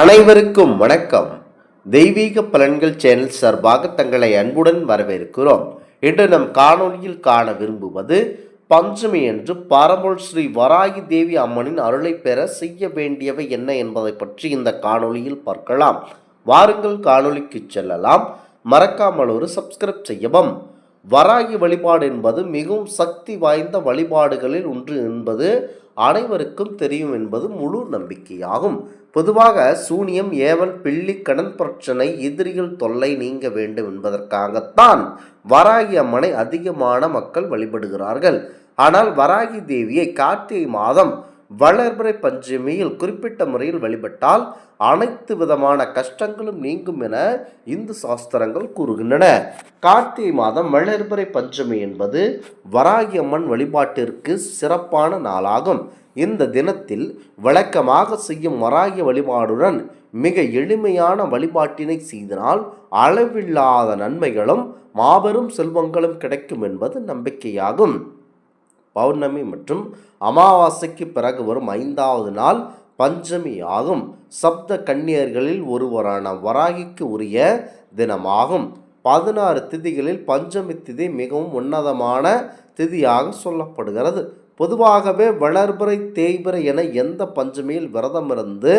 அனைவருக்கும் வணக்கம். தெய்வீக பலன்கள் சேனல் சார்பாக தங்களை அன்புடன் வரவேற்கிறோம். இன்று நம் காணொளியில் காண விரும்புவது பஞ்சமி என்று பரம்பொருள் ஸ்ரீ வராகி தேவி அம்மனின் அருளை பெற செய்ய வேண்டியவை என்ன என்பதை பற்றி இந்த காணொளியில் பார்க்கலாம். வாருங்கள் காணொலிக்கு செல்லலாம். மறக்காமல் ஒரு சப்ஸ்கிரைப் செய்யவும். வராகி வழிபாடு என்பது மிகவும் சக்தி வாய்ந்த வழிபாடுகளில் ஒன்று என்பது அனைவருக்கும் தெரியும் என்பது முழு நம்பிக்கையாகும். பொதுவாக சூனியம் ஏவல் பிள்ளி கடன் பிரச்சனை எதிரிகள் தொல்லை நீங்க வேண்டும் என்பதற்காகத்தான் வராகி அம்மனை அதிகமான மக்கள் வழிபடுகிறார்கள். ஆனால் வராகி தேவியை கார்த்திகை மாதம் வளர்பிறை பஞ்சமியில் குறிப்பிட்ட முறையில் வழிபட்டால் அனைத்து விதமான கஷ்டங்களும் நீங்கும் என இந்து சாஸ்திரங்கள் கூறுகின்றன. கார்த்திகை மாதம் வளர்பிறை பஞ்சமி என்பது வராகி அம்மன் வழிபாட்டிற்கு சிறப்பான நாளாகும். இந்த தினத்தில் வழக்கமாக செய்யும் வராகிய வழிபாடுடன் மிக எளிமையான வழிபாட்டினை செய்தனால் அளவில்லாத நன்மைகளும் மாபெரும் செல்வங்களும் கிடைக்கும் என்பது நம்பிக்கையாகும். பௌர்ணமி மற்றும் அமாவாசைக்கு பிறகு வரும் ஐந்தாவது நாள் பஞ்சமி ஆகும். சப்த கன்னியர்களில் ஒருவரான வராகிக்கு உரிய தினமாகும். பதினாறு திதிகளில் பஞ்சமி திதி மிகவும் உன்னதமான திதியாக சொல்லப்படுகிறது. பொதுவாகவே வளர்பிறை தேய்பிறை என எந்த பஞ்சமியில் விரதமிருந்து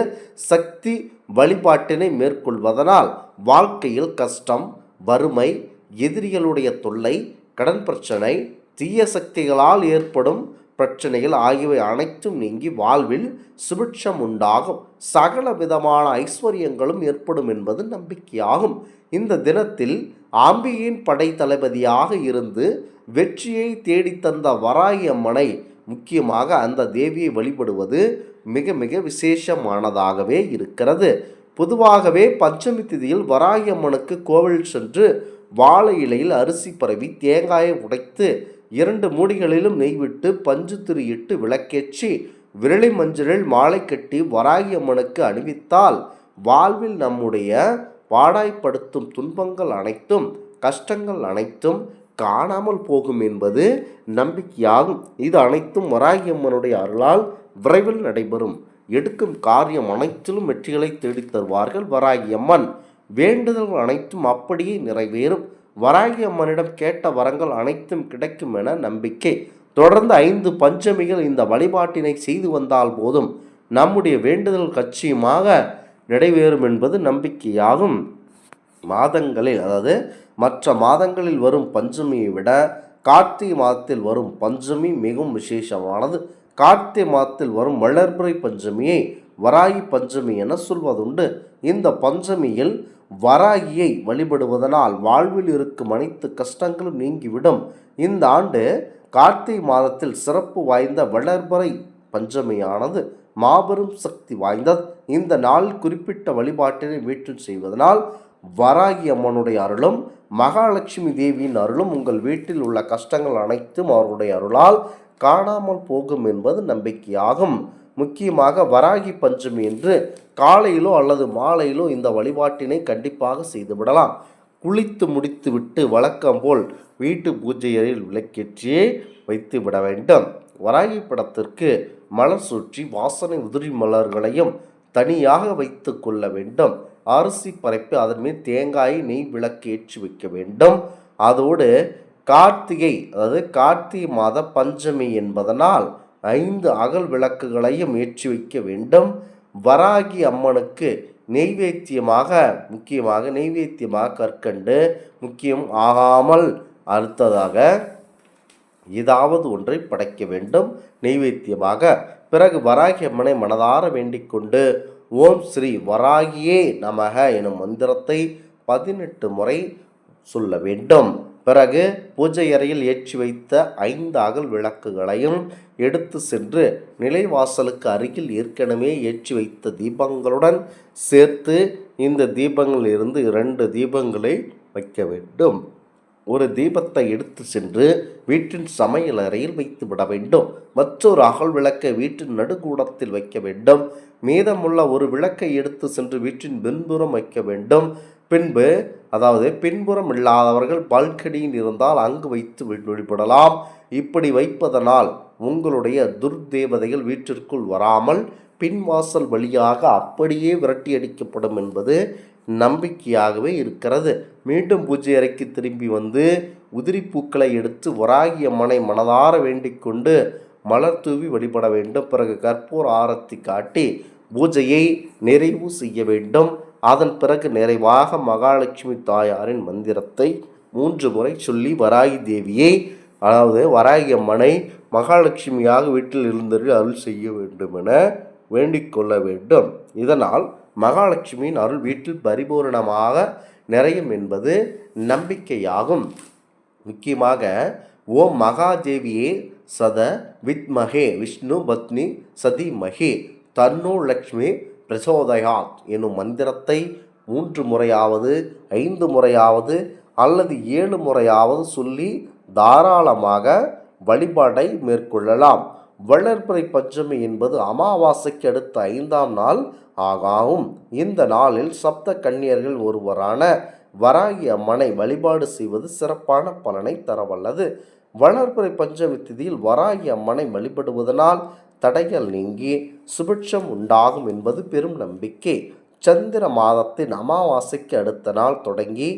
சக்தி வழிபாட்டினை மேற்கொள்வதனால் வாழ்க்கையில் கஷ்டம் வறுமை எதிரிகளுடைய தொல்லை கடன் பிரச்சனை தீய சக்திகளால் ஏற்படும் பிரச்சனைகள் ஆகியவை அனைத்தும் நீங்கி வாழ்வில் சுபிட்சம் உண்டாகும் சகல விதமான ஐஸ்வர்யங்களும் ஏற்படும் என்பது நம்பிக்கையாகும். இந்த தினத்தில் ஆம்பிகையின் படை தளபதியாக இருந்து வெற்றியை தேடித்தந்த வராகி அம்மனை முக்கியமாக அந்த தேவியை வழிபடுவது மிக மிக விசேஷமானதாகவே இருக்கிறது. பொதுவாகவே பஞ்சமி திதியில் வராகி அம்மனுக்கு கோவில் சென்று வாழை இலையில் அரிசி பரவி தேங்காயை உடைத்து இரண்டு மூடிகளிலும் நெய் விட்டு பஞ்சு திரு இட்டு விளக்கேற்றி விரலி மஞ்சளில் மாலை கட்டி வராகி அம்மனுக்கு அணிவித்தால் வாழ்வில் நம்முடைய பாடாய்ப்படுத்தும் துன்பங்கள் அனைத்தும் கஷ்டங்கள் அனைத்தும் காணாமல் போகும் என்பது நம்பிக்கையாகும். இது அனைத்தும் வராகி அம்மனுடைய அருளால் விரைவில் நடைபெறும். எடுக்கும் காரியம் அனைத்திலும் வெற்றிகளை தேடித் தருவார்கள் வராகி அம்மன். வேண்டுதல்கள் அனைத்தும் அப்படியே நிறைவேறும். வராகி அம்மனிடம் கேட்ட வரங்கள் அனைத்தும் கிடைக்கும் என நம்பிக்கை. தொடர்ந்து ஐந்து பஞ்சமிகள் இந்த வழிபாட்டினை செய்து வந்தால் போதும். நம்முடைய வேண்டுதல் கட்சியுமாக நிறைவேறும் என்பது நம்பிக்கையாகும். மாதங்களில் அதாவது மற்ற மாதங்களில் வரும் பஞ்சமியை விட கார்த்திகை மாதத்தில் வரும் பஞ்சமி மிகவும் விசேஷமானது. கார்த்திகை மாதத்தில் வரும் வளர்புரை பஞ்சமியை வராகி பஞ்சமி என சொல்வதுண்டு. இந்த பஞ்சமியில் வராகியை வழிபடுவதனால் வாழ்வில் இருக்கும் அனைத்து கஷ்டங்களும் நீங்கிவிடும். இந்த ஆண்டு கார்த்திகை மாதத்தில் சிறப்பு வாய்ந்த வளர்பறை பஞ்சமியானது மாபெரும் சக்தி வாய்ந்தது. இந்த நாள் குறிப்பிட்ட வழிபாட்டினை வீட்டில் செய்வதனால் வராகி அம்மனுடைய அருளும் மகாலட்சுமி தேவியின் அருளும் உங்கள் வீட்டில் உள்ள கஷ்டங்கள் அனைத்தும் அவருடைய அருளால் காணாமல் போகும் என்பது நம்பிக்கையாகும். முக்கியமாக வராகி பஞ்சமி என்று காலையிலோ அல்லது மாலையிலோ இந்த வழிபாட்டினை கண்டிப்பாக செய்துவிடலாம் குளித்து முடித்துவிட்டு வழக்கம் போல் வீட்டு பூஜை அறையில் விளக்கேற்றியே வைத்து விட வேண்டும். வராகி படத்திற்கு மலர் சுற்றி வாசனை உதிரி மலர்களையும் தனியாக வைத்து கொள்ள வேண்டும். அரிசி பறைப்பு அதன் மீது தேங்காயை நெய் விளக்கு ஏற்றி வைக்க வேண்டும். அதோடு கார்த்திகை அதாவது கார்த்திகை மாத பஞ்சமி என்பதனால் ஐந்து அகல் விளக்குகளையும் ஏற்றி வைக்க வேண்டும். வராகி அம்மனுக்கு நெய்வேத்தியமாக முக்கியமாக நெய்வேத்தியமாக கற்கண்டு முக்கியம் ஆகாமல் அடுத்ததாக ஏதாவது ஒன்றை படைக்க வேண்டும். நெய்வேத்தியமாக. பிறகு வராகி அம்மனை மனதார வேண்டிக்கொண்டு ஓம் ஸ்ரீ வராகியே நமக எனும் மந்திரத்தை பதினெட்டு முறை சொல்ல வேண்டும். பிறகு பூஜை அறையில் ஏற்றி வைத்த ஐந்து அகல் விளக்குகளையும் எடுத்து சென்று நிலைவாசலுக்கு அருகில் ஏற்கனவே ஏற்றி வைத்த தீபங்களுடன் சேர்த்து இந்த தீபங்களிலிருந்து இரண்டு தீபங்களை வைக்க வேண்டும். ஒரு தீபத்தை எடுத்து சென்று வீட்டின் சமையல் அறையில் வைத்து விட வேண்டும். மற்றொரு அகல் விளக்கை வீட்டின் நடுக்கூடத்தில் வைக்க வேண்டும். மீதமுள்ள ஒரு விளக்கை எடுத்து சென்று வீட்டின் பின்புறம் வைக்க வேண்டும். பின்பு அதாவது பின்புறம் இல்லாதவர்கள் பால்கனியில் இருந்தால் அங்கு வைத்து வழிபடலாம் இப்படி வைப்பதனால் உங்களுடைய துர்தேவதைகள் வீட்டிற்குள் வராமல் பின்வாசல் வழியாக அப்படியே விரட்டி அடிக்கப்படும் என்பது நம்பிக்கையாகவே இருக்கிறது. மீண்டும் பூஜை அறைக்கு திரும்பி வந்து உதிரி பூக்களை எடுத்து வராகி அம்மனை மனதார வேண்டிக் கொண்டு மலர் தூவி வழிபட வேண்டும். பிறகு கற்பூர் ஆரத்தி காட்டி பூஜையை நிறைவு செய்ய வேண்டும். அதன் பிறகு நிறைவாக மகாலட்சுமி தாயாரின் மந்திரத்தை மூன்று முறை சொல்லி வராகி தேவியை அதாவது வராகி அம்மனை மகாலட்சுமியாக வீட்டில் இருந்தது அருள் செய்ய வேண்டும் என வேண்டிக் கொள்ள வேண்டும். இதனால் மகாலட்சுமியின் அருள் வீட்டில் பரிபூரணமாக நிறையும் என்பது நம்பிக்கையாகும். முக்கியமாக ஓம் மகாதேவியே சத வித்மகே விஷ்ணு பத்னி சதிமகே தன்னோ லக்ஷ்மி பிரசோதயாத் எனும் மந்திரத்தை மூன்று முறையாவது ஐந்து முறையாவது அல்லது ஏழு முறையாவது சொல்லி தாராளமாக வழிபாடை மேற்கொள்ளலாம். வளர்பிறை பஞ்சமி என்பது அமாவாசைக்கு அடுத்த ஐந்தாம் நாள் ஆகாகும். இந்த நாளில் சப்த கன்னியர்கள் ஒருவரான வராகி அம்மனை வழிபாடு செய்வது சிறப்பான பலனை தரவல்லது. வளர்பிறை பஞ்சமி திதியில் வராகி அம்மனை வழிபடுவதனால் தடைகள் நீங்கி சுபிட்சம் உண்டாகும் என்பது பெரும் நம்பிக்கை. சந்திர மாதத்தின் அமாவாசைக்கு அடுத்த நாள் தொடங்கி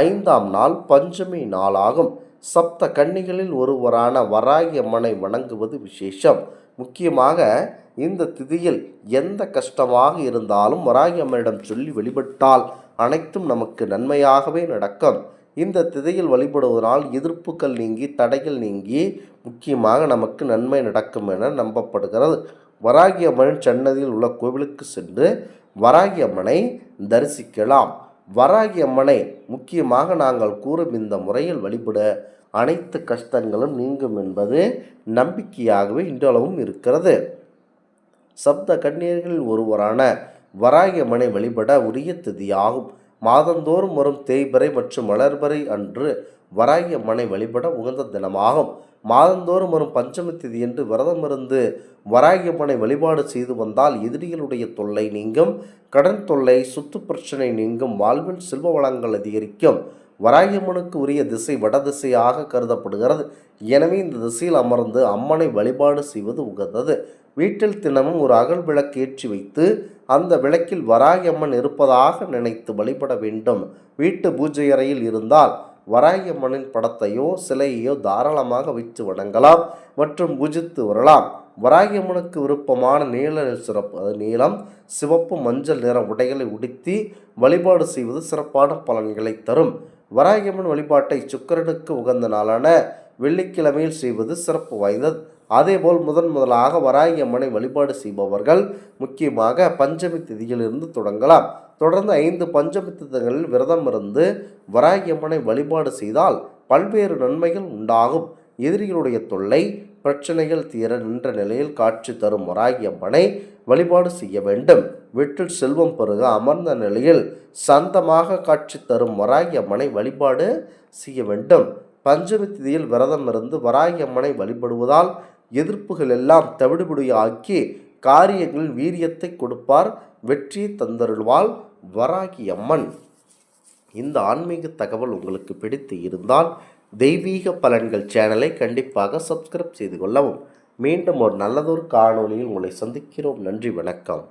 ஐந்தாம் நாள் பஞ்சமி நாளாகும். சப்த கன்னிகளில் ஒருவரான வராகி அம்மனை வணங்குவது விசேஷம். முக்கியமாக இந்த திதியில் எந்த கஷ்டமாக இருந்தாலும் வராகி அம்மனிடம் சொல்லி வழிபட்டால் அனைத்தும் நமக்கு நன்மையாகவே நடக்கும். இந்த திதையில் வழிபடுவதனால் எதிர்ப்புகள் நீங்கி தடைகள் நீங்கி முக்கியமாக நமக்கு நன்மை நடக்கும் என நம்பப்படுகிறது. வராகி அம்மனின் சன்னதியில் உள்ள கோவிலுக்கு சென்று வராகி அம்மனை தரிசிக்கலாம். வராகி அம்மனை முக்கியமாக நாங்கள் கூறும் இந்த முறையில் வழிபட அனைத்து கஷ்டங்களும் நீங்கும் என்பது நம்பிக்கையாகவே இன்றளவும் இருக்கிறது. சப்த கண்ணீர்களில் ஒருவரான வராகி அம்மனை வழிபட உரிய திதியாகும். மாதந்தோறும் வரும் தேய்பிறை மற்றும் வளர்பிறை அன்று வராகி அம்மனை வழிபட உகந்த தினமாகும். மாதந்தோறும் வரும் பஞ்சமி திதியன்று விரதமிருந்து வராகி அம்மனை வழிபாடு செய்து வந்தால் எதிரிகளுடைய தொல்லை நீங்கும் கடன் தொல்லை சுத்து பிரச்சனை நீங்கும் வாழ்வில் செல்வ வளங்கள் அதிகரிக்கும். வராகியம்மனுக்கு உரிய திசை வடதிசையாக கருதப்படுகிறது. எனவே இந்த திசையில் அமர்ந்து அம்மனை வழிபாடு செய்வது உகந்தது. வீட்டில் தினமும் ஒரு அகல் விளக்கு ஏற்றி வைத்து அந்த விளக்கில் வராகியம்மன் இருப்பதாக நினைத்து வழிபட வேண்டும். வீட்டு பூஜை அறையில் இருந்தால் வராகியம்மனின் படத்தையோ சிலையையோ தாராளமாக வைத்து வணங்கலாம் மற்றும் பூஜித்து வரலாம். வராகியம்மனுக்கு விருப்பமான நீல சிறப்பு அது சிவப்பு மஞ்சள் நிற உடைகளை உடுத்தி வழிபாடு செய்வது சிறப்பான பலன்களை தரும். வராகியம்மன் வழிபாட்டை சுக்கிரனுக்கு உகந்த நாளான வெள்ளிக்கிழமையில் செய்வது சிறப்பு வாய்ந்தது. அதேபோல் முதன் முதலாக வராகி அம்மனை வழிபாடு செய்பவர்கள் முக்கியமாக பஞ்சமி திதியிலிருந்து தொடங்கலாம். தொடர்ந்து ஐந்து பஞ்சமி திதங்களில் விரதம் இருந்து வராகி அம்மனை வழிபாடு செய்தால் பல்வேறு நன்மைகள் உண்டாகும். எதிரிகளுடைய தொல்லை பிரச்சனைகள் தீர நின்ற நிலையில் காட்சி தரும் வராகி அம்மனை வழிபாடு செய்ய வேண்டும். வீட்டில் செல்வம் பெருக அமர்ந்த நிலையில் சந்தமாக காட்சி தரும் வராகி அம்மனை வழிபாடு செய்ய வேண்டும். பஞ்சமி திதியில் விரதம் இருந்து வராகி அம்மனை வழிபடுவதால் எதிர்ப்புகள் எல்லாம் தவிடுபடியாக்கி காரியங்களில் வீரியத்தை கொடுப்பார் வெற்றியை தந்தருள்வாள் வராகி அம்மன் இந்த ஆன்மீக தகவல் உங்களுக்கு பிடித்து இருந்தால் தெய்வீக பலன்கள் சேனலை கண்டிப்பாக சப்ஸ்கிரைப் செய்து கொள்ளவும். மீண்டும் ஒரு நல்லதொரு காணொலியில் உங்களை சந்திக்கிறோம். நன்றி வணக்கம்.